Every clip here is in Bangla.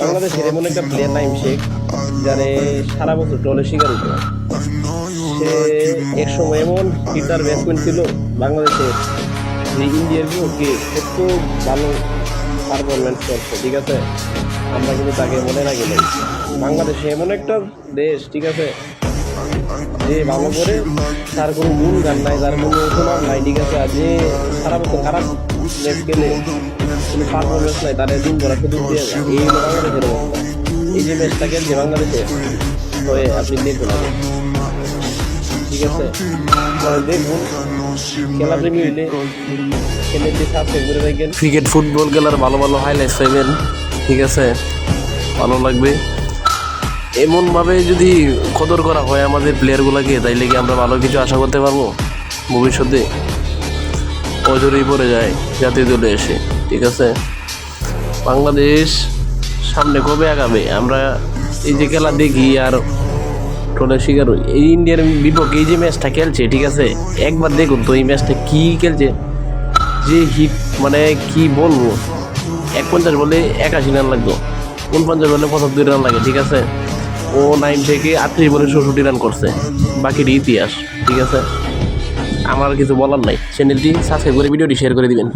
বাংলাদেশের এমন একটা প্লেয়ার নাইম শেখ যারে সারা বছর টলে শিকার হতো সে এক সময় এমন হিটার ব্যাটসম্যান ছিল বাংলাদেশের যে ইন্ডিয়ার বিপক্ষে এত ভালো পারফরমেন্স করছে, ঠিক আছে? আমরা কিন্তু তাকে মনে রাখি বাংলাদেশ বাংলাদেশে এমন একটা দেশ, ঠিক আছে? যে ভালো করে তার কোনো গুণ গান নাই, তার কোনো নাই, ঠিক আছে? আর যে বছর খারাপ ম্যাচ খেলে, কোনো পারফরমেন্স নাই তাদের দিন ভরা সুযোগ দিয়ে এই এই যে ম্যাচটা খেলছে বাংলাদেশে হয়ে আপনি দেখুন ঠিক আছে? দেখুন খেলা প্রেমী হইলে খেলে যে করে রাখবেন ক্রিকেট ফুটবল খেলার ভালো ভালো হাইলাইটস পাইবেন। ঠিক আছে? ভালো লাগবে। এমনভাবে যদি কদর করা হয় আমাদের প্লেয়ারগুলোকে তাইলে কি আমরা ভালো কিছু আশা করতে পারব? ভবিষ্যতে অজরেই পড়ে যায় জাতীয় দলে এসে, ঠিক আছে? বাংলাদেশ সামনে কবে আগাবে? আমরা এই যে খেলা দেখি আর টোলের শিকার হই। এই ইন্ডিয়ার বিপক্ষে এই যে ম্যাচটা খেলছে, ঠিক আছে? একবার দেখুন তো এই ম্যাচটা কী খেলছে, যে হিট মানে কি বলব? এক পঞ্চাশ বলে একাশি রান লাগতো, উনপঞ্চাশ বলে পঁচাত্তর রান লাগে, ঠিক আছে? ও নাইন থেকে আটত্রিশ বলে চৌষট্টি রান করছে। বাকিটি ইতিহাস ঠিক আছে? আমার কিছু বলার নাই। চ্যানেলটি সাবস্ক্রাইব করে ভিডিওটি শেয়ার করে দিবেন।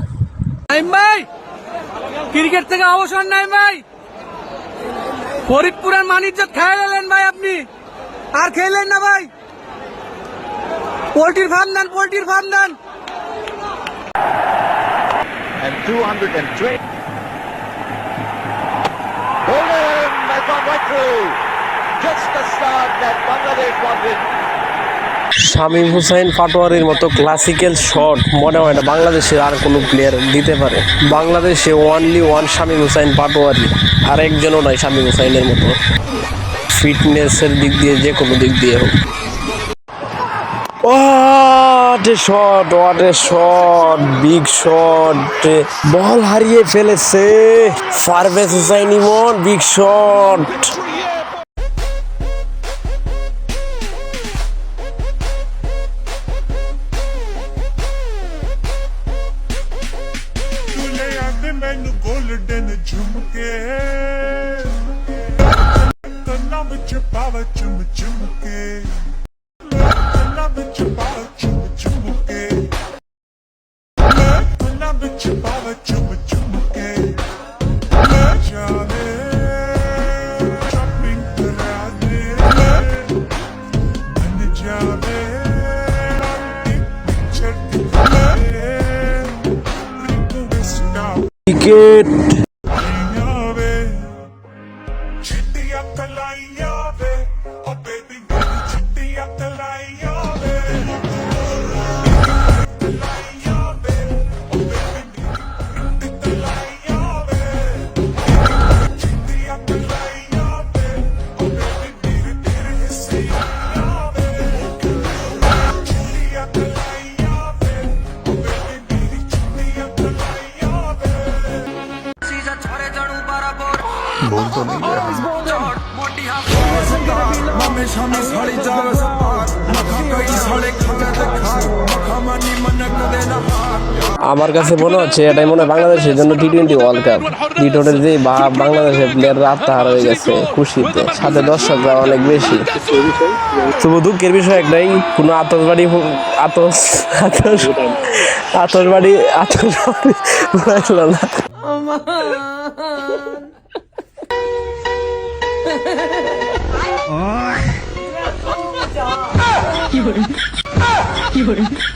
নাইম ভাই ক্রিকেট থেকে অবসর নাই ভাই। ফরিদপুরের মানিজ্জত খেয়ে গেলেন ভাই আপনি। আর খেলেন না ভাই। পোল্ট্রির ফার্ম দেন পোল্ট্রির ফার্ম দেন। And 220. Golden has gone right through. Shamim Hossain পাটোয়ারির মতো ক্লাসিক্যাল শট মনে হয় না বাংলাদেশের আর কোনো প্লেয়ার দিতে পারে। বাংলাদেশে ওয়ানলি ওয়ান শামীম হুসাইন পাটোয়ারি আর একজনও নয় শামীম হুসাইনের মতো। ফিটনেসের দিক দিয়ে যে কোনো দিক দিয়ে হোক। What a shot, big shot. বল হারিয়ে ফেলেছে। পারভেজ হুসাইন ইমন বিগ শট ਤੁਲੇ ਆਂਦੇ ਮੈਨੂੰ ਗੋਲਡਨ ਝੁਮਕੇ ਕੰਨਾਂ ਵਿੱਚ ਪਾਵਾ ਚੁੰਮ ਚੁੰਮ ਕੇ ਕੰਨਾਂ ਵਿੱਚ ਪਾਵਾ ਚੁੰਮ ਚੁੰਮ ਕੇ ਕੰਨਾਂ ਵਿੱਚ ਪਾਵਾ ਚੁੰਮ ਚੁੰਮ ਕੇ ਲੈ ਜਾਵੇ ਸ਼ਾਪਿੰਗ ਕਰਾ ਦੇ ਬਨ ਜਾਵੇ good. আমার কাছে মনে হচ্ছে এটাই মনে হয় বাংলাদেশের জন্য T twenty world cup T টোয়েন্টির যে বাংলাদেশের প্লেয়াররা আত্মহার হয়ে গেছে খুশিতে। সাথে দর্শকরা অনেক বেশি। তবু দুঃখের বিষয় একটাই কোনো আতসবাড়ি আতস আতস আতসবাড়ি আতসবাড়ি না। হলো না